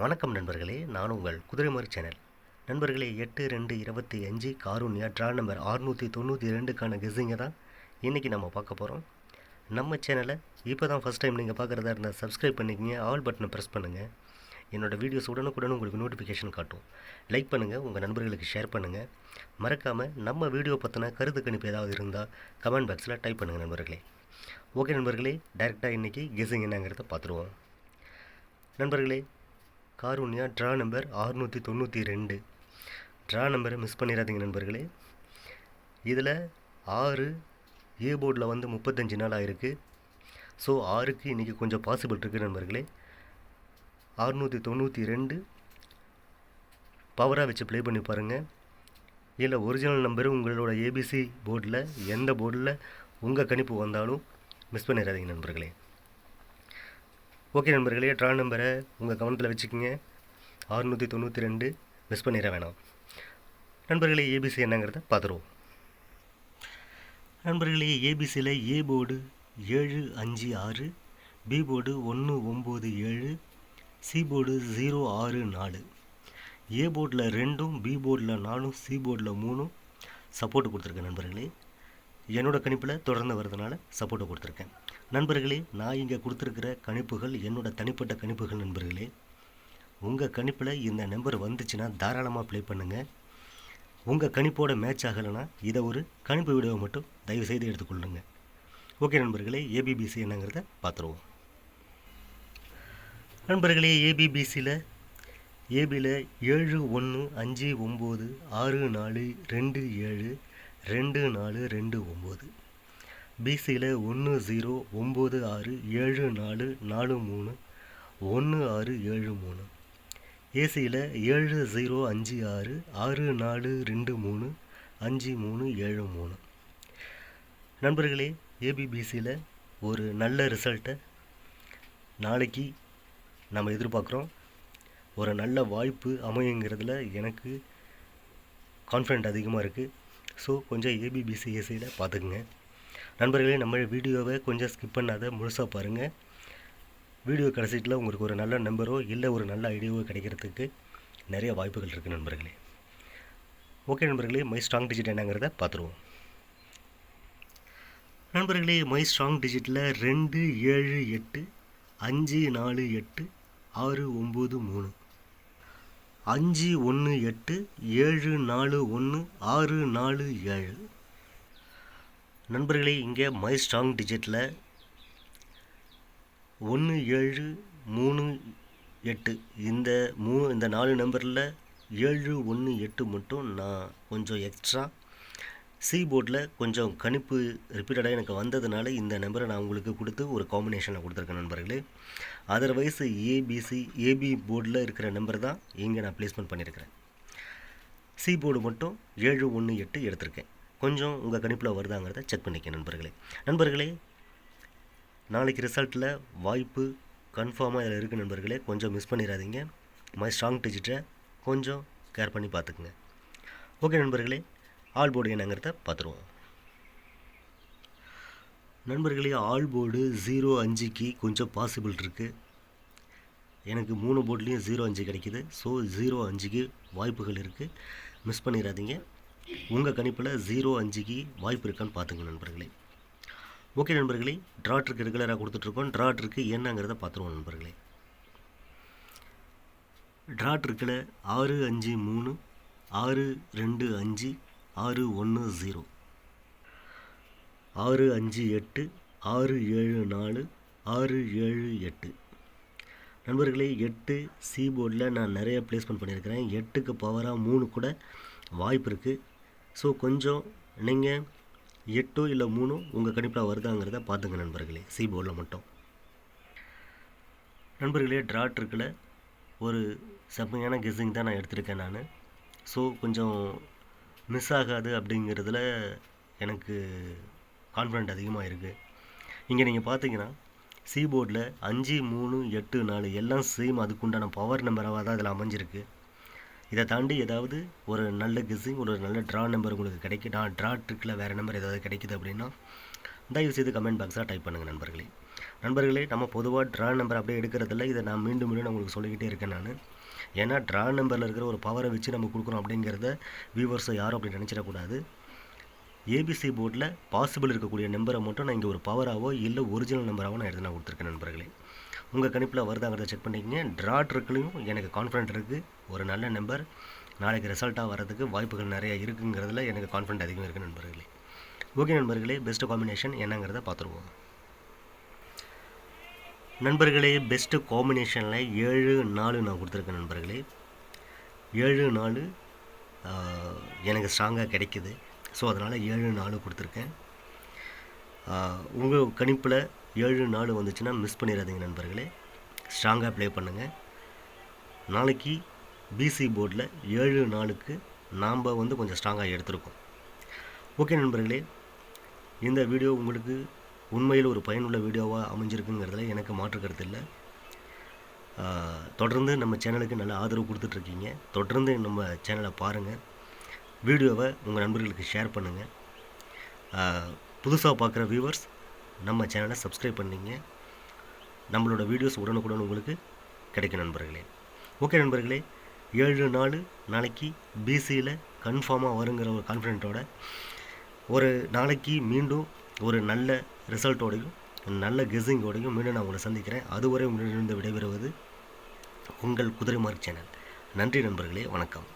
வணக்கம் நண்பர்களே நான் உங்கள் குதிரைமாரி சேனல். நண்பர்களே எட்டு ரெண்டு இருபத்தி அஞ்சு காரூன்யா ட்ரா நம்பர் அறுநூற்றி தொண்ணூற்றி ரெண்டுக்கான கெஸ்ஸிங்கை தான். இன்றைக்கி நம்ம பார்க்க போகிறோம் நம்ம சேனலை இப்போ தான் ஃபஸ்ட் டைம் நீங்கள் பார்க்குறதா இருந்தால் சப்ஸ்கிரைப் பண்ணிக்கங்க ஆல் பட்டனை ப்ரெஸ் பண்ணுங்கள் என்னோடய வீடியோஸ் உடனுக்குடன் உங்களுக்கு நோட்டிஃபிகேஷன் காட்டும். லைக் பண்ணுங்கள் உங்கள் நண்பர்களுக்கு ஷேர் பண்ணுங்கள் மறக்காமல் நம்ம வீடியோ பற்றின கருத்து கணிப்பு ஏதாவது இருந்தால் கமெண்ட் பாக்ஸில் டைப் பண்ணுங்கள் நண்பர்களே. ஓகே நண்பர்களே டைரெக்டாக இன்றைக்கி கெஸ்ஸிங் என்னங்கிறத பார்த்துருவோம். நண்பர்களே காரூன்யா ட்ரா நம்பர் அறுநூற்றி தொண்ணூற்றி ரெண்டு. ட்ரா நம்பரை மிஸ் பண்ணிடாதீங்க நண்பர்களே. இதில் ஆறு ஏ போர்டில் வந்து முப்பத்தஞ்சு நாள் ஆயிருக்கு. ஸோ ஆறுக்கு இன்றைக்கி கொஞ்சம் பாசிபிள் இருக்குது நண்பர்களே. அறுநூற்றி தொண்ணூற்றி ரெண்டு. பவராக வச்சு ப்ளே பண்ணி பாருங்கள் இல்லை ஒரிஜினல் நம்பர் உங்களோட ஏபிசி போர்டில் எந்த போர்டில் உங்கள் கணிப்பு வந்தாலும் மிஸ் பண்ணிடாதீங்க நண்பர்களே. ஓகே நண்பர்களே ட்ரா நம்பரை உங்கள் கவனத்தில் வச்சுக்கோங்க. அறுநூற்றி தொண்ணூற்றி ரெண்டு மிஸ் பண்ணிட வேணாம். நண்பர்களே ஏபிசி என்னங்கிறத பார்த்துருவோம். நண்பர்களே ஏபிசியில் ஏ போர்டு ஏழு அஞ்சு ஆறு பி போர்டு ஒன்று ஒம்பது ஏழு சி போர்டு ஜீரோ ஆறு நாலு. ஏ போர்டில் ரெண்டும் பி போர்டில் நாலும் சி போர்டில் மூணும் சப்போர்ட் கொடுத்துருக்கேன் நண்பர்களே. என்னோடய கணிப்பில் தொடர்ந்து வரதுனால சப்போர்ட்டை கொடுத்துருக்கேன். நண்பர்களே நான் இங்கே கொடுத்துருக்கிற கணிப்புகள் என்னோடய தனிப்பட்ட கணிப்புகள் நண்பர்களே. உங்கள் கணிப்பில் இந்த நம்பர் வந்துச்சுன்னா தாராளமாக ப்ளே பண்ணுங்கள் உங்கள் கணிப்போட மேட்ச் ஆகலைன்னா இதை ஒரு கணிப்பு வீடியோவை மட்டும் தயவு செய்து எடுத்துக்கொள்ளுங்க. ஓகே நண்பர்களே ஏபிபிசி என்னங்கிறத பார்த்துருவோம். நண்பர்களே ஏபிபிசியில் ஏபியில் ஏழு ஒன்று அஞ்சு ஒம்பது ஆறு நாலு ரெண்டு ஏழு ரெண்டு நாலு ரெண்டு ஒம்பது. பிசியில் ஒன்று ஜீரோ ஒம்பது ஆறு ஏழு நாலு நாலு மூணு ஒன்று ஆறு ஏழு மூணு. ஏசியில் ஏழு ஜீரோ அஞ்சு ஆறு ஆறு நாலு ரெண்டு மூணு அஞ்சு மூணு ஏழு மூணு. நண்பர்களே ஏபிபிசியில் ஒரு நல்ல ரிசல்ட்டை நாளைக்கு நம்ம எதிர்பார்க்குறோம். ஒரு நல்ல வாய்ப்பு அமையுங்கிறதுல எனக்கு கான்ஃபிடென்ட் அதிகமாக இருக்குது ஸோ கொஞ்சம் ஏபிபிசி ஏசியில் பார்த்துக்குங்க. நண்பர்களே நம்ம வீடியோவை கொஞ்சம் ஸ்கிப் பண்ணாத முழுசாக பாருங்கள் வீடியோ கடைசியில் உங்களுக்கு ஒரு நல்ல நம்பரோ இல்லை ஒரு நல்ல ஐடியாவோ கிடைக்கிறதுக்கு நிறைய வாய்ப்புகள் இருக்குது நண்பர்களே. ஓகே நண்பர்களே மை ஸ்ட்ராங் டிஜிட் என்னங்கிறத பார்த்துருவோம். நண்பர்களே மை ஸ்ட்ராங் டிஜிட்டில் ரெண்டு ஏழு எட்டு அஞ்சு நாலு எட்டு ஆறு ஒம்பது மூணு. அஞ்சு ஒன்று எட்டு ஏழு நாலு ஒன்று ஆறு நாலு ஏழு. நண்பர்களே இங்கே மை ஸ்ட்ராங் டிஜிட்டில் ஒன்று ஏழு மூணு எட்டு. இந்த மூ இந்த நாலு நம்பரில் ஏழு ஒன்று எட்டு மட்டும் நான் கொஞ்சம் எக்ஸ்ட்ரா சி போர்டில் கொஞ்சம் கணிப்பு ரிப்பீட்டடாக எனக்கு வந்ததுனால இந்த நம்பரை நான் உங்களுக்கு கொடுத்து ஒரு காம்பினேஷனில் கொடுத்துருக்கேன் நண்பர்களே. அதர்வைஸ் ஏபிசி ஏபி போர்டில் இருக்கிற நம்பர் தான் இங்கே நான் ப்ளேஸ்மெண்ட் பண்ணியிருக்கிறேன். சி போர்டு மட்டும் ஏழு ஒன்று எட்டு எடுத்திருக்கேன். கொஞ்சம் உங்கள் கணிப்பில் வருதாங்கிறத செக் பண்ணிக்க நண்பர்களே. நண்பர்களே நாளைக்கு ரிசல்ட்டில் வாய்ப்பு கன்ஃபார்மாக இதில் இருக்குது நண்பர்களே. கொஞ்சம் மிஸ் பண்ணிடாதீங்க. மை ஸ்ட்ராங் டிஜிட்டை கொஞ்சம் கேர் பண்ணி பார்த்துக்குங்க. ஓகே நண்பர்களே. ஆல் போர்டு என்னங்கிறத பார்த்துருவோம். நண்பர்களே ஆல் போர்டு ஜீரோ அஞ்சுக்கு கொஞ்சம் பாசிபிள் இருக்குது எனக்கு மூணு போர்ட்லேயும் ஜீரோ அஞ்சு கிடைக்கிது. ஸோ ஜீரோ அஞ்சுக்கு வாய்ப்புகள் இருக்குது மிஸ் பண்ணிடாதீங்க. உங்கள் கணிப்பில் ஜீரோ அஞ்சுக்கு வாய்ப்பு இருக்கான்னு பார்த்துங்க நண்பர்களே. ஓகே நண்பர்களே ட்ராட்ருக்கு ரெகுலராக கொடுத்துட்ருக்கோம். ட்ராட்ருக்கு என்னங்கிறத பார்த்துருவோம் நண்பர்களே. ட்ராட்ருக்கில் ஆறு அஞ்சு மூணு ஆறு ரெண்டு அஞ்சு ஆறு ஒன்று ஜீரோ ஆறு அஞ்சு எட்டு ஆறு ஏழு நாலு ஆறு ஏழு எட்டு. நண்பர்களே எட்டு சி போர்டில் நான் நிறைய ப்ளேஸ்மெண்ட் பண்ணியிருக்கிறேன். எட்டுக்கு பவராக மூணு கூட வாய்ப்பு இருக்குது ஸோ கொஞ்சம் நீங்கள் எட்டோ இல்லை மூணோ உங்கள் கணிப்பில் வருதாங்கிறத பார்த்துங்க நண்பர்களே. சி போர்டில் மட்டும். நண்பர்களே ட்ராட் இருக்குல்ல ஒரு செம்மையான கெஸ்ஸிங் தான் நான் எடுத்திருக்கேன் நான். ஸோ கொஞ்சம் மிஸ் ஆகாது அப்படிங்கிறதுல எனக்கு கான்ஃபிடென்ட் அதிகமாக இருக்குது இங்கே நீங்கள் பார்த்தீங்கன்னா சி போர்டில் அஞ்சு மூணு எட்டு நாலு எல்லாம் சேம் அதுக்குண்டான பவர் நம்பராக தான் இதில் அமைஞ்சிருக்கு. இதை தாண்டி ஏதாவது ஒரு நல்ல கெஸ்ஸிங் ஒரு நல்ல ட்ரா நம்பர் உங்களுக்கு கிடைக்கும் நான் ட்ரா ட்ரிக்கில் வேறு நம்பர் ஏதாவது கிடைக்குது அப்படின்னா தயவு செய்து கமெண்ட் பாக்ஸில் டைப் பண்ணுங்கள் நண்பர்களே. நண்பர்களே நம்ம பொதுவாக ட்ரா நம்பர் அப்படியே எடுக்கிறதில்ல. இதை நான் மீண்டும் மீண்டும் உங்களுக்கு சொல்லிக்கிட்டே இருக்கேன் நான். ஏன்னா ட்ரா நம்பரில் இருக்கிற ஒரு பவரை வச்சு நம்ம கொடுக்குறோம் அப்படிங்கிறத வியூவர்ஸை யாரும் அப்படி நினச்சிடக்கூடாது. ஏபிசி போர்டில் பாசிபிள் இருக்கக்கூடிய நம்பரை மட்டும் நான் இங்கே ஒரு பவராகவோ இல்லை ஒரிஜினல் நம்பராகவோ நான் எடுத்து நான் கொடுத்துருக்கேன் நண்பர்களே. உங்கள் கணிப்பில் வருதாங்கிறத செக் பண்ணிக்கங்க. ட்ரா ட்ரிக்லையும் எனக்கு கான்ஃபிடென்ட் இருக்குது ஒரு நல்ல நம்பர் நாளைக்கு ரிசல்ட்டாக வரதுக்கு வாய்ப்புகள் நிறையா இருக்குங்கிறதுல எனக்கு கான்ஃபிடென்ட் அதிகம் இருக்குது நண்பர்களே. ஓகே நண்பர்களே பெஸ்ட் காம்பினேஷன் என்னங்கிறத பார்த்துருவோம். நண்பர்களே பெஸ்ட்டு காம்பினேஷனில் ஏழு நாலு நான் கொடுத்துருக்கேன் நண்பர்களே. ஏழு நாலு எனக்கு ஸ்ட்ராங்காக கிடைக்குது. ஸோ அதனால் ஏழு நாலு கொடுத்துருக்கேன். உங்கள் கணிப்பில் ஏழு நாலு வந்துச்சுன்னா மிஸ் பண்ணிடாதீங்க நண்பர்களே. ஸ்ட்ராங்காக ப்ளே பண்ணுங்கள் நாளைக்கு பிசி போர்டில் ஏழு நாளுக்கு நாம் வந்து கொஞ்சம் ஸ்ட்ராங்காக எடுத்திருக்கோம். ஓகே நண்பர்களே இந்த வீடியோ உங்களுக்கு உண்மையில் ஒரு பயனுள்ள வீடியோவாக அமைஞ்சிருக்குங்கிறதுல எனக்கு மாற்றுக்கிறது இல்லை. தொடர்ந்து நம்ம சேனலுக்கு நல்ல ஆதரவு கொடுத்துட்ருக்கீங்க. தொடர்ந்து நம்ம சேனலை பாருங்கள் வீடியோவை உங்கள் நண்பர்களுக்கு ஷேர் பண்ணுங்கள் புதுசாக பார்க்குற வியூவர்ஸ் நம்ம சேனலை சப்ஸ்கிரைப் பண்ணிங்க. நம்மளோட வீடியோஸ் உடனுக்குடன் உங்களுக்கு கிடைக்கும் நண்பர்களே. ஓகே நண்பர்களே ஏழு நாள் நாளைக்கு பிசியில் கன்ஃபார்மாக வருங்கிற ஒரு கான்ஃபிடென்ட்டோட ஒரு நாளைக்கு மீண்டும் ஒரு நல்ல ரிசல்ட்டோடையும் நல்ல கெஸ்ஸிங்கோடையும் மீண்டும் நான் உங்களை சந்திக்கிறேன். அதுவரை உங்களிடம் விடைபெறுவது உங்கள் குதிரை மார்க் சேனல் நன்றி நண்பர்களே வணக்கம்.